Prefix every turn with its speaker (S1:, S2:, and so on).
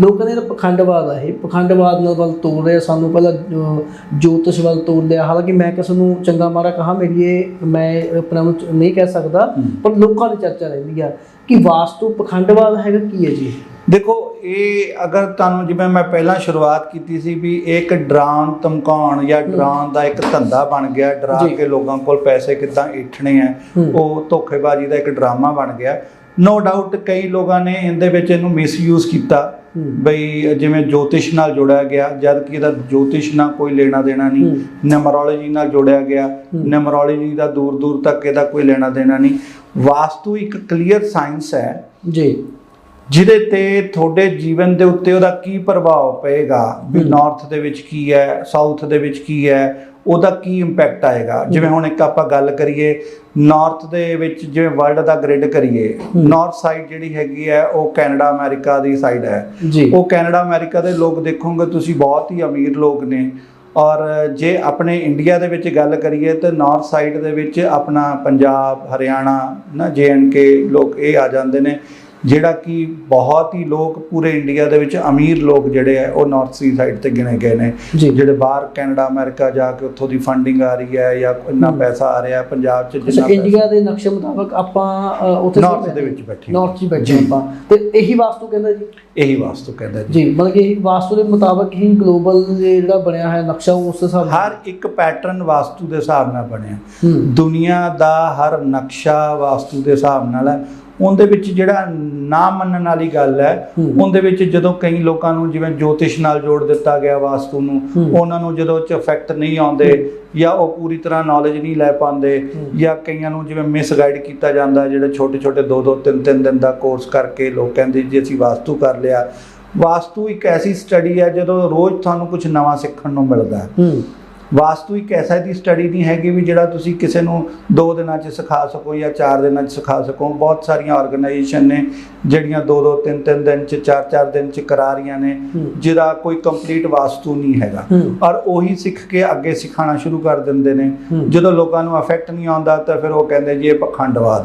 S1: ਲੋਕ ਕਹਿੰਦੇ ਨੇ ਪਖੰਡਵਾਦ ਆ ਇਹ। ਪਖੰਡਵਾਦ ਨਾਲ ਵੱਲ ਤੋੜ ਰਿਹਾ ਸਾਨੂੰ ਪਹਿਲਾਂ ਜੋਤਿਸ਼ ਵੱਲ ਤੋੜ ਲਿਆ ਹਾਲਾਂਕਿ ਮੈਂ ਕਿਸੇ ਨੂੰ ਚੰਗਾ ਮਾਰਾ ਕਹਾ ਮੇਰੀ ਇਹ ਮੈਂ ਆਪਣਾ ਨਹੀਂ ਕਹਿ ਸਕਦਾ ਪਰ ਲੋਕਾਂ ਦੀ ਚਰਚਾ ਰਹਿੰਦੀ ਆ ਕਿ ਵਾਸਤੂ ਪਖੰਡਵਾਦ ਹੈਗਾ ਕੀ ਹੈ ਜੀ?
S2: ਦੇਖੋ ਇਹ ਅਗਰ ਤੁਹਾਨੂੰ ਜਿਵੇਂ ਮੈਂ ਪਹਿਲਾਂ ਸ਼ੁਰੂਆਤ ਕੀਤੀ ਸੀ ਵੀ ਇੱਕ ਡਰਾਉਣ ਧਮਕਾਉਣ ਜਾਂ ਡਰਾਉਣ ਦਾ ਇੱਕ ਧੰਦਾ ਬਣ ਗਿਆ ਡਰਾ। ਕੇ ਲੋਕਾਂ ਕੋਲ ਪੈਸੇ ਕਿੱਦਾਂ ਇੱਠਣੇ ਆ। ਉਹ ਧੋਖੇਬਾਜ਼ੀ ਦਾ ਇੱਕ ਡਰਾਮਾ ਬਣ ਗਿਆ। ਨੋ ਡਾਊਟ ਕਈ ਲੋਕਾਂ ਨੇ ਇਹਦੇ ਵਿੱਚ ਇਹਨੂੰ ਮਿਸਯੂਜ਼ ਕੀਤਾ। ਬਈ ਜਿਵੇਂ ਜੋਤਿਸ਼ ਨਾਲ ਜੋੜਿਆ ਗਿਆ ਜਦ ਕਿ ਇਹਦਾ ਜੋਤਿਸ਼ ਨਾਲ ਕੋਈ ਲੈਣਾ ਦੇਣਾ ਨਹੀਂ
S1: ਹੂੰ।
S2: ਨਿਊਮਰੋਲੋਜੀ ਨਾਲ ਜੋੜਿਆ ਗਿਆ ਨਿਊਮਰੋਲੋਜੀ ਦਾ ਦੂਰ ਦੂਰ ਤੱਕ ਇਹਦਾ ਕੋਈ ਲੈਣਾ ਦੇਣਾ ਨਹੀਂ। ਵਾਸਤੂ ਇੱਕ ਕਲੀਅਰ ਸਾਇੰਸ ਹੈ।
S1: ਜੀ।
S2: ਜਿਹਦੇ ਤੇ ਤੁਹਾਡੇ ਜੀਵਨ ਦੇ ਉੱਤੇ ਉਹਦਾ ਕੀ ਪ੍ਰਭਾਵ ਪਏਗਾ? ਵੀ। ਨਾਰਥ ਦੇ ਵਿੱਚ ਕੀ ਹੈ ਸਾਊਥ ਦੇ ਵਿੱਚ ਕੀ ਹੈ ਉਹਦਾ ਕੀ ਇੰਪੈਕਟ ਆਏਗਾ? ਜਿਵੇਂ ਹੁਣ ਇੱਕ ਆਪਾਂ ਗੱਲ ਕਰੀਏ ਨਾਰਥ ਦੇ ਵਿੱਚ ਜਿਵੇਂ ਵਰਲਡ ਦਾ ਗ੍ਰਿਡ ਕਰੀਏ। ਨਾਰਥ ਸਾਈਡ ਜਿਹੜੀ ਹੈਗੀ ਹੈ ਉਹ ਕੈਨੇਡਾ ਅਮਰੀਕਾ ਦੀ ਸਾਈਡ ਹੈ। ਉਹ ਕੈਨੇਡਾ ਅਮਰੀਕਾ ਦੇ ਲੋਕ ਦੇਖੋਗੇ ਤੁਸੀਂ ਬਹੁਤ ਹੀ ਅਮੀਰ ਲੋਕ ਨੇ। ਔਰ ਜੇ ਆਪਣੇ ਇੰਡੀਆ ਦੇ ਵਿੱਚ ਗੱਲ ਕਰੀਏ ਤਾਂ ਨਾਰਥ ਸਾਈਡ ਦੇ ਵਿੱਚ ਆਪਣਾ ਪੰਜਾਬ ਹਰਿਆਣਾ ਨਾ ਕੇ ਲੋਕ ਇਹ ਆ ਜਾਂਦੇ ਨੇ। ਜਿਹੜਾ ਕਿ ਬਹੁਤ ਹੀ ਲੋਕ ਪੂਰੇ ਇੰਡੀਆ ਦੇ ਵਿੱਚ ਅਮੀਰ ਲੋਕ ਜਿਹੜੇ ਆ ਉਹ ਨਾਰਥ ਸੀ ਸਾਈਡ ਤੇ ਗਿਣੇ ਗਏ ਨੇ। ਜਿਹੜੇ ਬਾਹਰ ਕੈਨੇਡਾ ਅਮਰੀਕਾ ਜਾ ਕੇ ਉੱਥੋਂ ਦੀ ਫੰਡਿੰਗ ਆ ਰਹੀ ਹੈ ਜਾਂ ਇੰਨਾ। ਪੈਸਾ ਆ ਰਿਹਾ ਪੰਜਾਬ 'ਚ ਜਿੰਨਾ
S1: ਇੰਡੀਆ ਦੇ ਨਕਸ਼ੇ ਮੁਤਾਬਕ ਆਪਾਂ ਉੱਥੇ
S2: North ਦੇ ਵਿੱਚ ਬੈਠੇ।
S1: ਨਾਰਥ 'ਚ ਬੈਠੇ। ਆਪਾਂ। ਤੇ ਇਹੀ ਵਾਸਤੂ ਕਹਿੰਦਾ ਜੀ?
S2: ਇਹੀ ਵਾਸਤੂ ਕਹਿੰਦਾ ਜੀ।
S1: ਜੀ ਮਤਲਬ ਕਿ ਇਹ ਵਾਸਤੂ ਦੇ ਮੁਤਾਬਕ ਹੀ ਗਲੋਬਲ ਜਿਹੜਾ ਬਣਿਆ ਹੈ ਨਕਸ਼ਾ ਉਸ ਹਿਸਾਬ
S2: ਹਰ ਇੱਕ ਪੈਟਰਨ ਵਾਸਤੂ ਦੇ ਹਿਸਾਬ ਨਾਲ ਬਣਿਆ। ਦੁਨੀਆ ਦਾ ਹਰ ਨਕਸ਼ਾ ਵਾਸਤੂ ਦੇ ਹਿਸਾਬ ਨਾਲ ਹੈ। ਉਹਦੇ ਵਿੱਚ ਜਿਹੜਾ ਨਾ ਮੰਨਣ ਵਾਲੀ ਗੱਲ ਹੈ। ਉਹਦੇ ਵਿੱਚ ਜਦੋਂ ਕਈ ਲੋਕਾਂ ਨੂੰ ਜਿਵੇਂ ਜੋਤਿਸ਼ ਨਾਲ ਜੋੜ ਦਿੱਤਾ ਗਿਆ ਵਾਸਤੂ ਨੂੰ। ਉਹਨਾਂ ਨੂੰ ਜਦੋਂ ਚ ਇਫੈਕਟ ਨਹੀਂ ਆਉਂਦੇ ਜਾਂ ਉਹ ਪੂਰੀ ਤਰ੍ਹਾਂ ਨੌਲੇਜ ਨਹੀਂ ਲੈ ਪਾਉਂਦੇ। ਜਾਂ ਕਈਆਂ ਨੂੰ ਜਿਵੇਂ ਮਿਸਗਾਈਡ ਕੀਤਾ ਜਾਂਦਾ ਜਿਹੜੇ ਛੋਟੇ ਛੋਟੇ ਦੋ ਦੋ ਤਿੰਨ ਤਿੰਨ ਦਿਨ ਦਾ ਕੋਰਸ ਕਰਕੇ ਲੋਕ ਕਹਿੰਦੇ ਜੀ ਅਸੀਂ ਵਾਸਤੂ ਕਰ ਲਿਆ ਵਾਸਤੂ ਇੱਕ ਐਸੀ ਸਟੱਡੀ ਹੈ ਜਦੋਂ ਰੋਜ਼ ਤੁਹਾਨੂੰ ਕੁਝ ਨਵਾਂ ਸਿੱਖਣ ਨੂੰ ਮਿਲਦਾ ਹੂੰ ਵਾਸਤੂ ਇੱਕ ਐਸਾ ਦੀ ਸਟੱਡੀ ਨਹੀਂ ਹੈਗੀ ਵੀ ਜਿਹੜਾ ਤੁਸੀਂ ਕਿਸੇ ਨੂੰ 2 ਦਿਨਾਂ 'ਚ ਸਿਖਾ ਸਕੋ ਜਾਂ 4 ਦਿਨਾਂ 'ਚ ਸਿਖਾ ਸਕੋ ਬਹੁਤ ਸਾਰੀਆਂ ਆਰਗੇਨਾਈਜੇਸ਼ਨ ਨੇ ਜਿਹੜੀਆਂ 2-2 3-3 ਦਿਨ 'ਚ 4-4 ਦਿਨ 'ਚ ਕਰਾ ਰਹੀਆਂ ਨੇ। ਜਿਹਦਾ ਕੋਈ ਕੰਪਲੀਟ ਵਾਸਤੂ ਨਹੀਂ ਹੈਗਾ। ਔਰ ਉਹੀ ਸਿੱਖ ਕੇ ਅੱਗੇ ਸਿਖਾਉਣਾ ਸ਼ੁਰੂ ਕਰ ਦਿੰਦੇ ਨੇ। ਜਦੋਂ ਲੋਕਾਂ ਨੂੰ ਅਫੈਕਟ ਨਹੀਂ ਆਉਂਦਾ ਤਾਂ ਫਿਰ ਉਹ ਕਹਿੰਦੇ ਜੀ ਇਹ ਪਖੰਡਵਾਦ ਹੈ